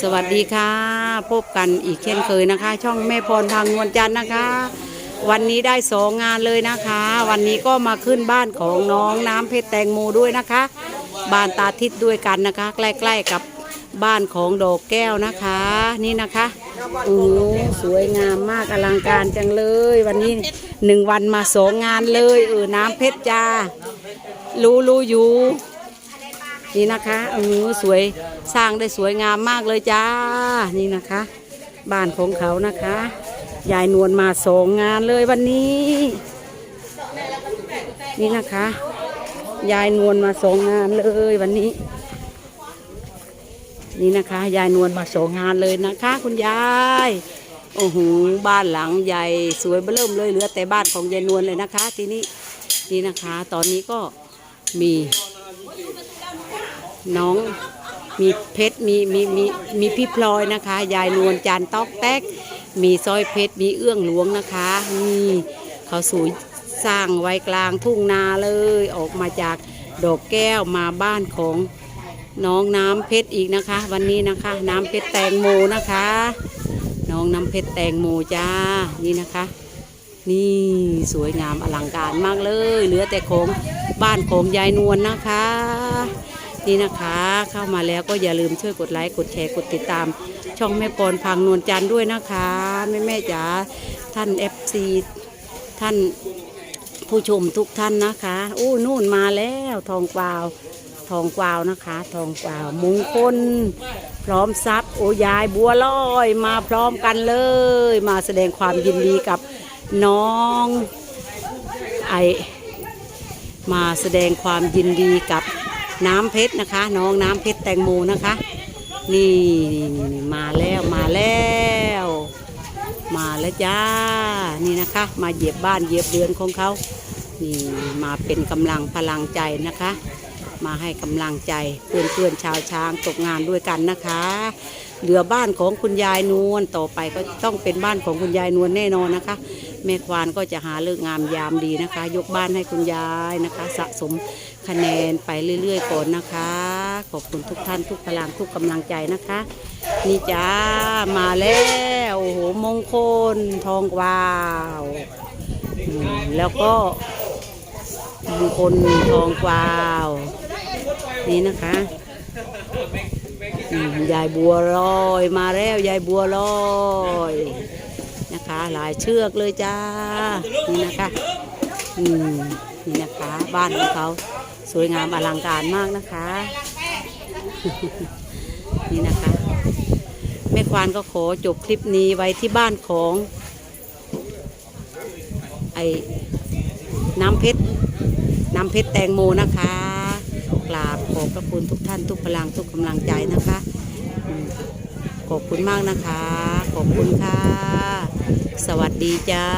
สวัสดีค่ะ พบกันอีกเช่นเคยนะคะ ช่องแม่พรทางนวลจันทร์นะคะ วันนี้ได้สองงานเลยนะคะ วันนี้ก็มาขึ้นบ้านของน้องน้ำเพชรแตงโมด้วยนะคะ บ้านตาทิศด้วยกันนะคะ ใกล้ๆกับบ้านของดอกแก้วนะคะ นี่นะคะโอ้โหสวยงามมากอลังการจังเลย วันนี้หนึ่งวันมาสองงานเลยเออน้ำเพชรจ้ารู้รู้อยู่ นี่นะคะเออสวยสร้างได้สวยงามมากเลยจ้า นี่นะคะ บ้านของเขานะคะ ยายนวลมาสองงานเลยวันนี้ นี่นะคะ ยายนวลมาสองงานเลยวันนี้ นี่นะคะ ยายนวลมาสองงานเลยนะคะ คุณยายโอ้โหบ้านหลังใหญ่สวยเบิ่มเลยเหลือแต่บ้านของยายนวลเลยนะคะ ทีนี้นี่นะคะ ตอนนี้ก็มี น้องมีเพชรมีมีมีมีพี่พลอยนะคะ ยายนวลจันตอกแตก มีสร้อยเพชรมีเอื้องหลวงนะคะนี่เขาสวยสร้างไว้กลางทุ่งนาเลยออกมาจากดอกแก้วมาบ้านของน้องน้ำเพชรอีกนะคะ วันนี้นะคะ น้ำเพชรแตงโมนะคะ น้องน้ำเพชรแตงโมจ้านี่นะคะ นี่สวยงามอลังการมากเลย เหลือแต่ของบ้านของยายนวลนะคะ นี่นะคะ เข้ามาแล้วก็อย่าลืมช่วยกดไลค์กดแชร์กดติดตาม ช่องแม่ปอนพังนวลจันทร์ด้วยนะคะแม่แม่จ๋าท่าน FC ท่านผู้ชมทุกท่านนะคะโอ้นู่นมาแล้วทองกวาวทองกวาวนะคะ ทองกวาวมงคลพร้อมทรัพย์โอยายบัวลอยมาพร้อมกันเลย มาแสดงความยินดีกับน้องไอมาแสดงความยินดีกับ น้ำเพชรนะคะ น้องน้ำเพชรแตงโมนะคะ นี่นี่มาแล้วมาแล้ว มาแล้วจ้านี่นะคะ มาเหยียบบ้านเหยียบเรือนของเขานี่มาเป็นกำลังพลังใจนะคะ มาให้กำลังใจเพื่อนเพื่อนๆชาวช้างตกงานด้วยกันนะคะ เหลือบ้านของคุณยายนวลต่อไปก็ต้องเป็นบ้านของคุณยายนวลแน่นอนนะคะ แม่ควานก็จะหาเลิกงามยามดีนะคะ ยกบ้านให้คุณยายนะคะ สะสมคะแนนไปเรื่อยๆก่อนนะคะ ขอบคุณทุกท่านทุกพลังทุกกำลังใจนะคะ นี่จ้ามาแล้วโอ้โหมงคลทองกวาวแล้วก็มงคลทองกวาว นี่นะคะยายบัวลอยมาแล้วยายบัวลอย หลายเชือกเลยจ้า นี่นะคะอืมนี่นะคะ บ้านของเขาสวยงามอลังการมากนะคะ นี่นะคะแม่ควานก็ขอจบคลิปนี้ไว้ที่บ้านของไอ้น้ำเพชรน้ำเพชรแตงโมนะคะกราบขอบพระคุณทุกท่านทุกพลังทุกกำลังใจนะคะ ขอบคุณมากนะคะ ขอบคุณค่ะ สวัสดีจ้า